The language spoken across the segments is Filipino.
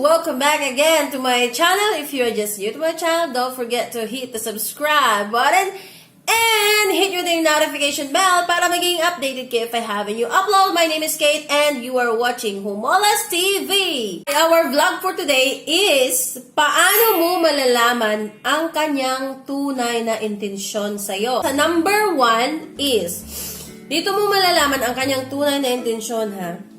Welcome back again to my channel. If you're just new to my channel, don't forget to hit the subscribe button and hit your ding notification bell para maging updated kayo if I have a new upload. My name is Kate and you are watching Humolas TV. Our vlog for today is paano mo malalaman ang kanyang tunay na intensyon sa'yo. Sa number one is, dito mo malalaman ang kanyang tunay na intensyon ha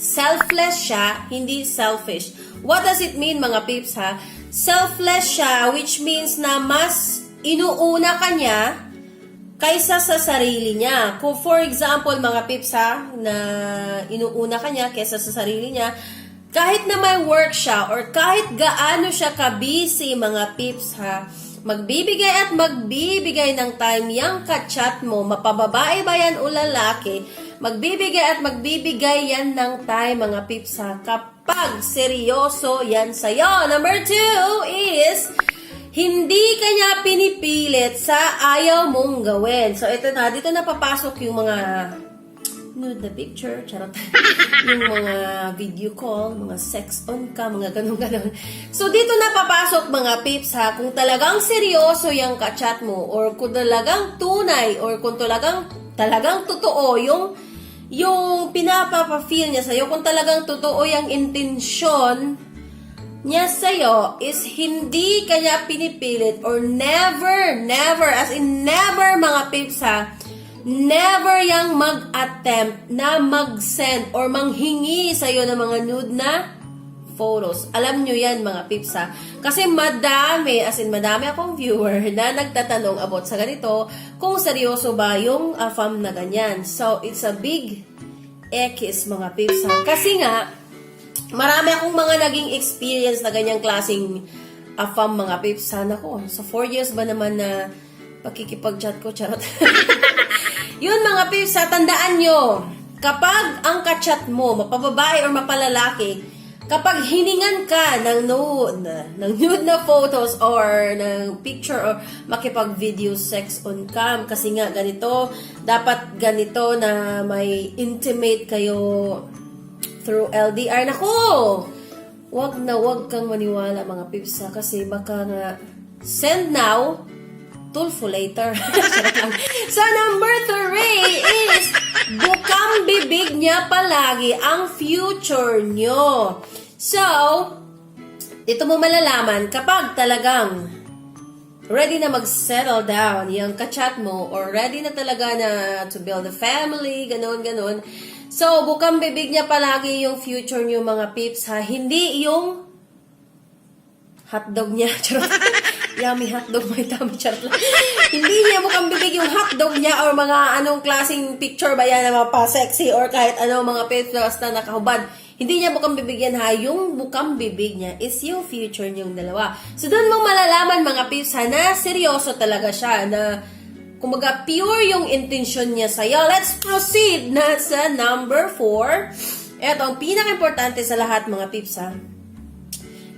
selfless siya, hindi selfish. What does it mean mga peeps ha? Selfless siya, which means na mas inuuna ka niya kaysa sa sarili niya. Kung for example, mga peeps ha, na inuuna ka niya kaysa sa sarili niya, kahit na may work siya or kahit gaano siya ka-busy mga peeps ha, magbibigay at magbibigay ng time yang kachat mo, mapababae ba yan o lalaki, magbibigay at magbibigay yan ng time mga peeps ha, kapag seryoso yan sa'yo. Number two is, hindi kanya pinipilit sa ayaw mong gawin. So, ito na, dito na papasok yung mga nude the picture, charot. yung mga video call, mga sex on ka, mga ganun-ganun. So, dito na papasok mga pips ha, kung talagang seryoso yung kachat mo, or kung talagang tunay, or kung talagang, talagang totoo yung yung pinapapa-feel niya sa'yo, kung talagang totoo yung intensyon niya sa'yo is hindi kanya pinipilit or never, never, as in never mga pips ha, never yang mag-attempt na mag-send or manghingi sa'yo ng mga nude na photos. Alam nyo yan mga pips ha. Kasi madami, as in madami akong viewer na nagtatanong about sa ganito kung seryoso ba yung uh, fam na ganyan. So, it's a big X mga pips ha. Kasi nga, marami akong mga naging experience na ganyang klaseng afam mga pips. Sana ko, sa 4 years ba naman na pakikipag-chat ko, charot. Yun mga pips, ha, tandaan nyo, kapag ang kachat mo, mapababae or mapalalaki, kapag hiningan ka ng nude, ng nude na photos or ng picture or makipag-video sex on cam, kasi nga ganito, dapat ganito na may intimate kayo through LDR. Nako! Wag na wag kang maniwala mga pips ha, kasi baka nga send now, tulfo later. So, number three is bukang bibig niya palagi ang future nyo. So, dito mo malalaman kapag talagang ready na mag-settle down yung kachat mo or ready na talaga na to build a family, ganun, ganun. So, bukang bibig niya palagi yung future niyo mga peeps ha. Hindi yung hotdog niya. Charot. Yummy hotdog, may tummy charot lang. Hindi niya bukang bibig yung hotdog niya or mga anong klaseng picture ba yan na mga pa-sexy or kahit ano mga peeps na nakahubad. Hindi niya bukang bibigyan ha, yung bukang bibig niya is yung future niyong dalawa. So, doon mo malalaman mga peeps ha, na seryoso talaga siya, na kumaga pure yung intention niya sa'yo. Let's proceed na sa number 4. Ito, ang pinaka-importante sa lahat mga peeps ha.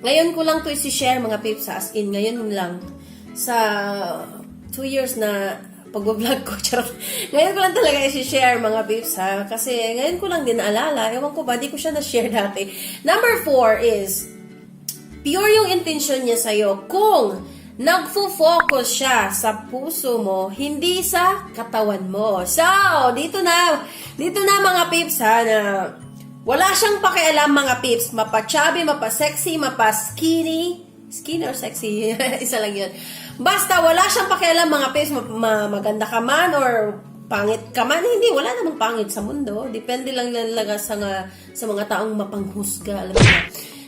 Ngayon ko lang to isi-share mga peeps ha, as in ngayon lang sa 2 years na pag-vlog ko, charot. Ngayon ko lang talaga isi-share mga peeps ha, kasi ngayon ko lang din naalala, ewan ko ba, di ko siya na-share dati. Number 4 is, pure yung intention niya sa'yo kung nagfo-focus siya sa puso mo, hindi sa katawan mo. So, dito na, dito na mga peeps ha, na wala siyang pakialam mga peeps, mapa-chubby, mapa-sexy, mapa-skinny, skinny or sexy, isa lang yun. Basta wala siyang pakialam mga peeps, ma- ma- maganda ka man or pangit ka man, hindi, wala namang pangit sa mundo. Depende lang talaga sa, nga, sa mga taong mapanghusga, alam mo.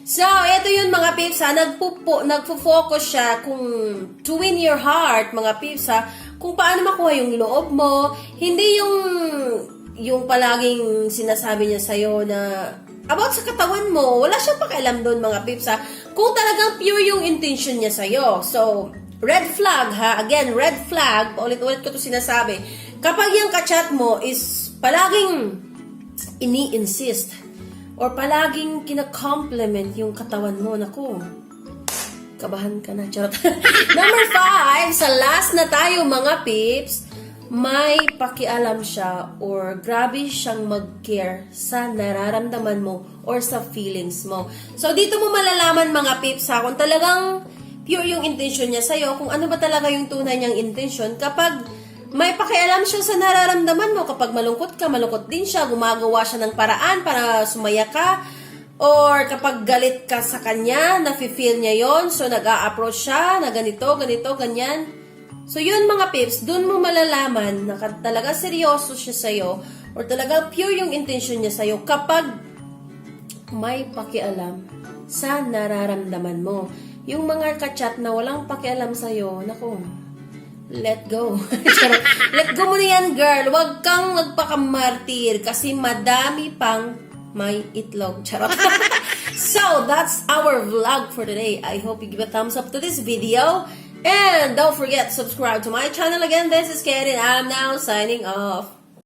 So, ito yun mga peeps ha, nagpupo, nagfo-focus siya kung to win your heart, mga peeps ha, kung paano makuha yung loob mo, hindi yung yung palaging sinasabi niya sa'yo na about sa katawan mo, wala siyang pakialam doon mga pips ha. Kung talagang pure yung intention niya sa'yo. So, red flag ha. Again, red flag. Paulit-ulit ko to sinasabi. Kapag yung kachat mo is palaging ini-insist or palaging kina-compliment yung katawan mo, naku, kabahan ka na, charot. Number five, sa last na tayo mga pips, may pakialam siya or grabe siyang mag-care sa nararamdaman mo or sa feelings mo. So, dito mo malalaman mga pips ha, kung talagang pure yung intention niya sa'yo, kung ano ba talaga yung tunay niyang intention kapag may pakialam siya sa nararamdaman mo. Kapag malungkot ka, malungkot din siya, gumagawa siya ng paraan para sumaya ka, or kapag galit ka sa kanya, nafe-feel niya yon so nag-a-approach siya na ganito, ganito, ganyan. So yun mga pips, dun mo malalaman na talaga seryoso siya sa'yo or talaga pure yung intention niya sa'yo kapag may pakialam sa nararamdaman mo. Yung mga kachat na walang pakialam sa'yo, naku, let go. Let go mo na yan, girl. Huwag kang magpakamartir kasi madami pang may itlog. Charot. so, that's our vlog for today. I hope you give a thumbs up to this video. And don't forget to subscribe to my channel again. This is Karen. I'm now signing off.